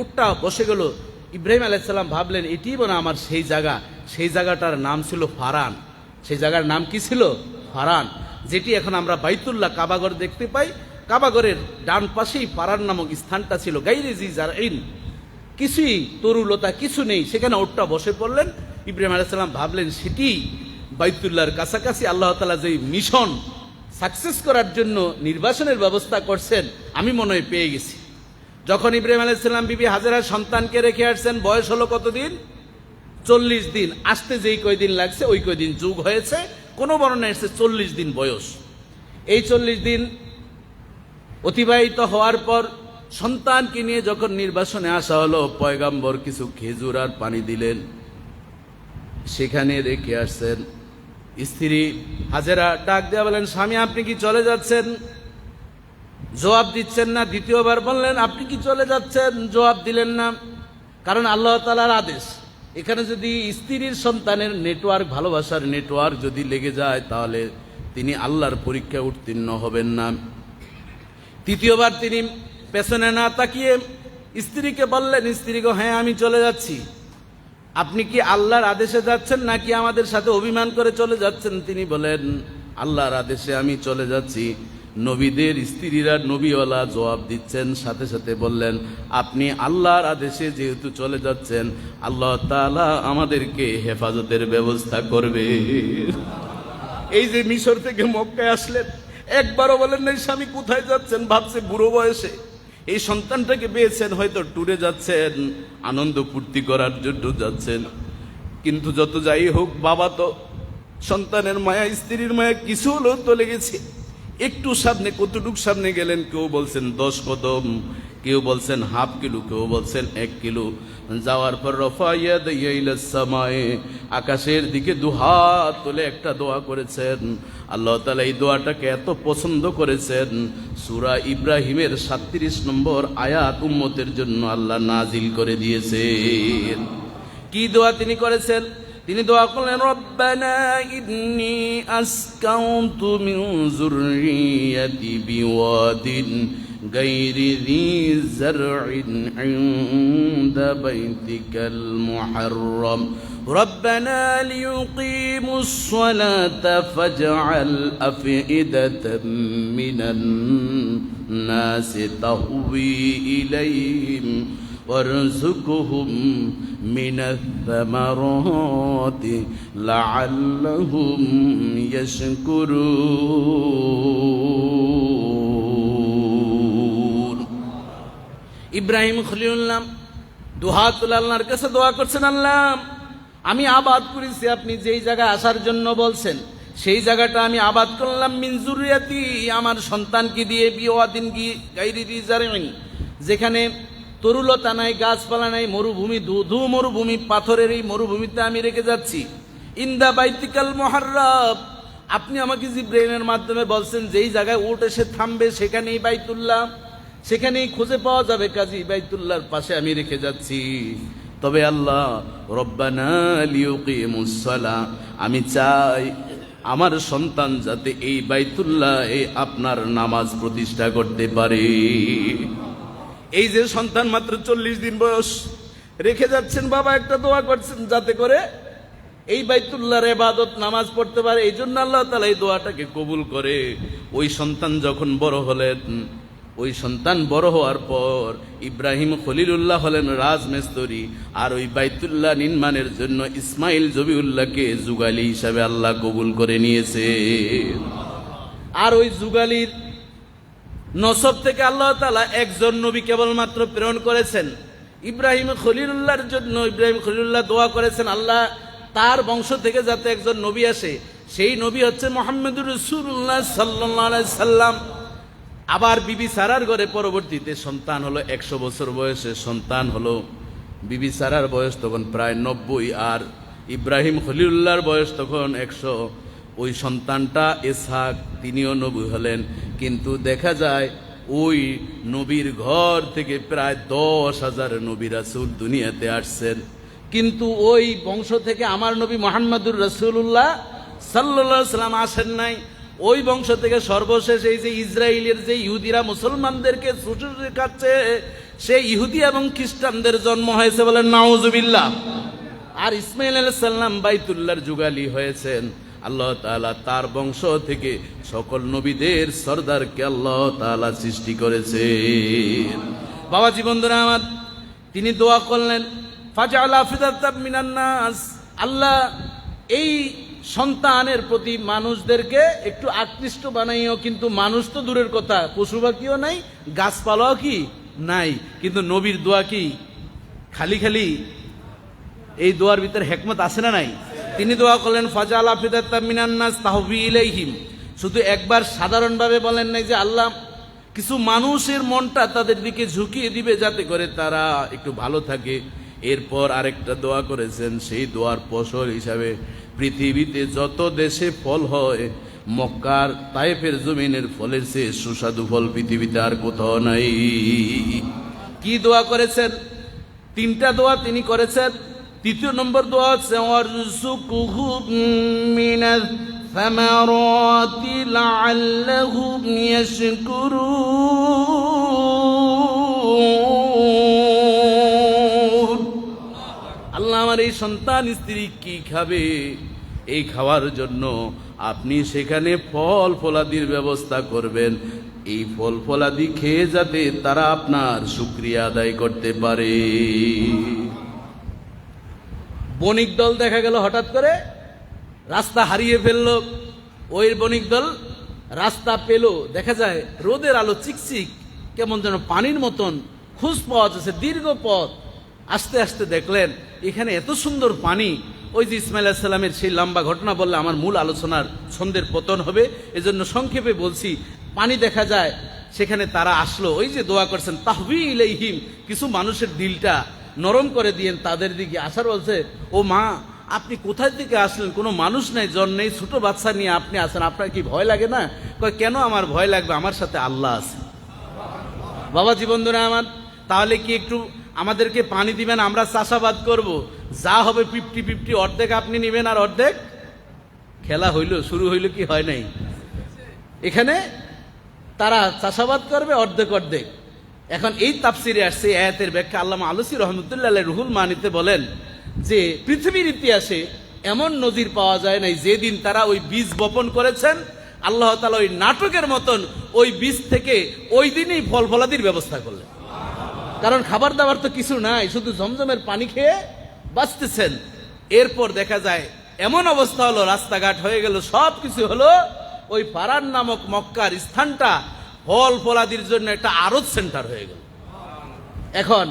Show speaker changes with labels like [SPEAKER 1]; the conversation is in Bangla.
[SPEAKER 1] উটটা বসে গেল। ইব্রাহিম আলাইসাল্লাম ভাবলেন এটি মনে আমার সেই জায়গা। সেই জায়গাটার নাম ছিল ফারান সেই জায়গার নাম কি ছিল? ফারান যেটি এখন আমরা বাইতুল্লাহ কাবাগর দেখতে পাই। কাবাগরের ডান পাশেই ফারান নামক স্থানটা ছিল। গাইরে জি জারইন কিছুই তরুলতা, কিছু নেই। সেখানে ওটটা বসে পড়লেন। ইব্রাহিম আলাইসাল্লাম ভাবলেন, সেটি বাইতুল্লাহর কাছাকাছি আল্লাহ তালা যে মিশন সাকসেস করার জন্য নির্বাচনের ব্যবস্থা করছেন, আমি মনে হয় পেয়ে গেছি। যখন ইব্রাহিম আলাইসাল্লাম বিবি হাজারা সন্তানকে রেখে আসছেন, বয়স হলো কতদিন? চল্লিশ দিন। আসতে যেই কয়দিন লাগছে, ওই কয়দিন যুগ হয়েছে। কোনো বর্ণনা এসেছে চল্লিশ দিন বয়স। এই চল্লিশ দিন অতিবাহিত হওয়ার পর সন্তানকে নিয়ে যখন নির্বাসনে আসা হলো, পয়গাম্বর কিছু খেজুর আর পানি দিলেন। সেখানে রেখে আসছেন। স্ত্রী হাজেরা ডাক দেওয়া বলেন, স্বামী, আপনি কি চলে যাচ্ছেন? জবাব দিচ্ছেন না, দ্বিতীয়বার বললেন, আপনি কি চলে যাচ্ছেন? জবাব দিলেন না। কারণ আল্লাহ তালার আদেশ, এখানে যদি স্ত্রীর সন্তানের নেটওয়ার্ক, ভালোবাসার নেটওয়ার্ক যদি লেগে যায়, তাহলে তিনি আল্লাহর পরীক্ষায় উত্তীর্ণ হবেন না। তৃতীয়বার তিনি পেছনে না তাকিয়ে স্ত্রীকে বললেন স্ত্রীকে হ্যাঁ আমি চলে যাচ্ছি। আপনি কি আল্লাহর আদেশে যাচ্ছেন নাকি আমাদের সাথে অভিমান করে চলে যাচ্ছেন? তিনি বলেন, আল্লাহর আদেশে আমি চলে যাচ্ছি। নবীদের স্ত্রীরা নবীওয়ালা জবাব দিচ্ছেন, সাথে সাথে বললেন, আপনি আল্লাহর আদেশে যেহেতু চলে যাচ্ছেন, আল্লাহ তাআলা আমাদেরকে হেফাজতের ব্যবস্থা করবে। এই যে মিশর থেকে মক্কায় আসলেন, একবারও বলেন নাই, স্বামী কোথায় যাচ্ছেন? ভাবছে বুড়ো বয়সে। এই সন্তানটাকে পেয়েছেন, হয়তো ট্যুরে যাচ্ছেন, আনন্দ ফুর্তি করার জন্য যাচ্ছেন। কিন্তু যত যাই হোক, বাবা তো সন্তানের মায়া, স্ত্রীর মায়া, কিছু হলেও তো লেগেছে। একটু সামনে, কতটুক সামনে গেলেন, কেউ বলছেন দশ কদম, কেউ বলছেন হাফ কিলো, কেউ বলছেন এক কিলো। যাওয়ার পর রফাইয়া সামায়ে, আকাশের দিকে দুহাত তুলে একটা দোয়া করেছেন। আল্লাহ তালা এই দোয়াটাকে এত পছন্দ করেছেন। সুরা ইব্রাহিমের সাতত্রিশ নম্বর আয়াত উম্মতের জন্য আল্লাহ নাজিল করে দিয়েছেন। কি দোয়া তিনি করেছেন? তিনি দোয়া করলেন রব্বানা ইন্নি আসকাউতু মিন যুররিয়াতি বিওয়াদিন غير ذي زرع عند بيتك المحرم ربنا ليقيموا الصلاة فاجعل أفئدة من الناس تهوي إليهم وارزقهم من الثمرات لعلهم يشكرون ইব্রাহিম খলিউল্লাহ দুহাতুল আল্লাহর কাছে দোয়া করছেন আল্লাহ আমি আবাদ করেছি আপনি যেই জায়গায় আসার জন্য বলছেন সেই জায়গাটা আমি আবাদ করলাম মিনজুরিয়াতি আমার সন্তানকে দিয়ে বিওয়াদিন গি গাইরি রিজারিন যেখানে তরুলতা নাই, গাছপালা নাই, মরুভূমি, ধু মরুভূমি, পাথরের এই মরুভূমিতে আমি রেখে যাচ্ছি। ইন্দা বাইতিকাল মহার্রব আপনি আমাকে জিব্রাইলের মাধ্যমে বলছেন, যেই জায়গায় উঠ এসে থামবে, সেখানেই বাইতুল্লাহ। সেখানেই খুঁজে পাওয়া যাবে, কাজী। বাইতুল্লাহর পাশে আমি রেখে যাচ্ছি। তবে আল্লাহ, রব্বানা আমি চাই আমার সন্তান যাতে এই বাইতুল্লাহ আপনার নামাজ প্রতিষ্ঠা করতে পারে। এই যে সন্তান মাত্র চল্লিশ দিন বয়স, রেখে যাচ্ছেন, বাবা একটা দোয়া করছেন যাতে করে এই বাইতুল্লাহর এবাদত নামাজ পড়তে পারে, এই জন্য আল্লাহ তালা এই দোয়াটাকে কবুল করে। ওই সন্তান যখন বড় হলেন, ওই সন্তান বড় হওয়ার পর ইব্রাহিম খলিলুল্লাহ হলেন রাজমেস্তরি, আর ওই বাইতুল্লাহ নির্মাণের জন্য ইসমাইল জবিউল্লাহকে যুগালি হিসাবে আল্লাহ কবুল করে নিয়েছে। আর ওই যুগালির নসব থেকে আল্লাহ তালা একজন নবী কেবলমাত্র প্রেরণ করেছেন। ইব্রাহিম খলিলুল্লাহর জন্য ইব্রাহিম খলিলুল্লাহ দোয়া করেছেন, আল্লাহ তার বংশ থেকে যাতে একজন নবী আসে। সেই নবী হচ্ছে মোহাম্মদুর রসুল্লাহ সাল্লাহ সাল্লাম। আবার বিবি সারার ঘরে পরবর্তীতে সন্তান হলো, একশো বছর বয়সে সন্তান হলো। বিবি সারার বয়স তখন প্রায় নব্বই, আর ইব্রাহিম খলিউল্লাহর বয়স তখন একশো ওই সন্তানটা এসহাক তিনিও নবী হলেন। কিন্তু দেখা যায়, ওই নবীর ঘর থেকে প্রায় দশ হাজার নবী রাসুল দুনিয়াতে আসছেন। কিন্তু ওই বংশ থেকে আমার নবী মোহাম্মদুর রসুল্লাহ সাল্লাহ সাল্লাম আসেন নাই। ওই বংশ থেকে সর্বশেষ এই যে ইসরায়েলের যে ইহুদিরা মুসলমানদেরকে ছুটে খাচ্ছে সে ইহুদি এবং খ্রিস্টানদের জন্ম হয়েছে বলে নাউজুবিল্লাহ। আর ইসমাইল আলাইসাল্লাম বাইতুল্লাহর যুগালি হয়েছেন। আল্লাহ তাআলা তার বংশ থেকে সকল নবীদের সর্দারকে আল্লাহ তাআলা সৃষ্টি করেছে বাবা জীবনধরা আমার, তিনি দোয়া করলেন ফাজালা ফিদাতাম মিনান নাস। আল্লাহ এই সন্তানের প্রতি মানুষদেরকে একটু আকৃষ্ট বানাইও, কিন্তু মানুষ তো দূরের কথা, পশু পাখিও নাই, গাছপালাও কি নাই, কিন্তু নবীর দোয়া কি? খালি খালি এই দোয়ার ভিতরে হেকমত আছে না নাই? তিনি দোয়া করলেন ফাজা ফাজাল আফিদাত্তামিনান্নাস তাহবি ইলাইহিম। শুধু একবার সাধারণভাবে বলেন নাই যে আল্লাহ কিছু মানুষের মনটা তাদের দিকে ঝুঁকিয়ে দিবে যাতে করে তারা একটু ভালো থাকে। এরপর আরেকটা দোয়া করেছেন, সেই দোয়ার ফসল হিসাবে পৃথিবীতে যত দেশে ফল হয়, মক্কার তাইফের জমিনের ফলের সে সুস্বাদু ফল পৃথিবীতে আর কোথাও নাই। কি দোয়া করেছেন? তিনটা দোয়া তিনি করেছেন। তৃতীয় নম্বর দোয়া মিনাল সামারাতি লাআল্লাহুম ইয়াশকুরুন। আল্লাহ আমার এই সন্তান স্ত্রী কি খাবে? এই খাওয়ার জন্য আপনি সেখানে ফল ফলাদির ব্যবস্থা করবেন। এই ফল ফলাদি খেয়ে যাতে তারা আপনার শুক্রিয়া আদায় করতে পারে। বণিক দল দেখা গেল হঠাৎ করে, রাস্তা হারিয়ে ফেলল, ওই বণিক দল রাস্তা পেল। দেখা যায়, রোদের আলো চিকচিক, কেমন যেন পানির মতন খুঁজ পাওয়া যাচ্ছে দীর্ঘ পথ। আস্তে আস্তে দেখলেন, এখানে এত সুন্দর পানি। ওই যে ইসমাইল সাল্লামের সেই লম্বা ঘটনা বললে আমার মূল আলোচনার ছন্দের পতন হবে। এজন্য সংক্ষেপে বলছি, পানি দেখা যায়, সেখানে তারা আসলো। ওই যে দোয়া করছেন, তাহবি ইলাইহিম, কিছু মানুষের দিলটা নরম করে দিয়েন তাদের দিকে। আসার বলছে, ও মা, আপনি কোথায় থেকে আসলেন? কোনো মানুষ নাই, জন নেই, ছোট বাচ্চা নিয়ে আপনি আসেন। আপনার কি ভয় লাগে না? কয়, কেন আমার ভয় লাগবে? আমার সাথে আল্লাহ আছে। বাবা জীবনধরে আমার, তাহলে কি একটু আমাদেরকে পানি দিবেন? আমরা চাষাবাদ করব। যা হবে ফিফটি ফিফটি, অর্ধেক আপনি নেবেন আর অর্ধেক? খেলা হইল, শুরু হইল কি হয় নাই? এখানে তারা চাষাবাদ করবে অর্ধেক অর্ধেক। এখন এই তাফসিরে আসছে আয়াতের ব্যাখ্যা আল্লামা আলসি রহমতুল্লাহ রুহুল মানিতে বলেন যে, পৃথিবীর ইতিহাসে এমন নজির পাওয়া যায় নাই যেদিন তারা ওই বীজ বপন করেছেন, আল্লাহ তালা ওই নাটকের মতন ওই বীজ থেকে ওই দিনই ফল ফলাদির ব্যবস্থা করলেন। কারণ খাবার দাবার তো কিছু নাই, শুধু জমজমের পানি খেয়ে বাঁচতেছেন। এরপর দেখা যায়, এমন অবস্থা হলো, রাস্তাঘাট হয়ে গেল সব কিছু হলো ওই পাড়ার নামক মক্কার স্থানটা ফল ফলাদির জন্য একটা আরত সেন্টার হয়ে গেল। এখন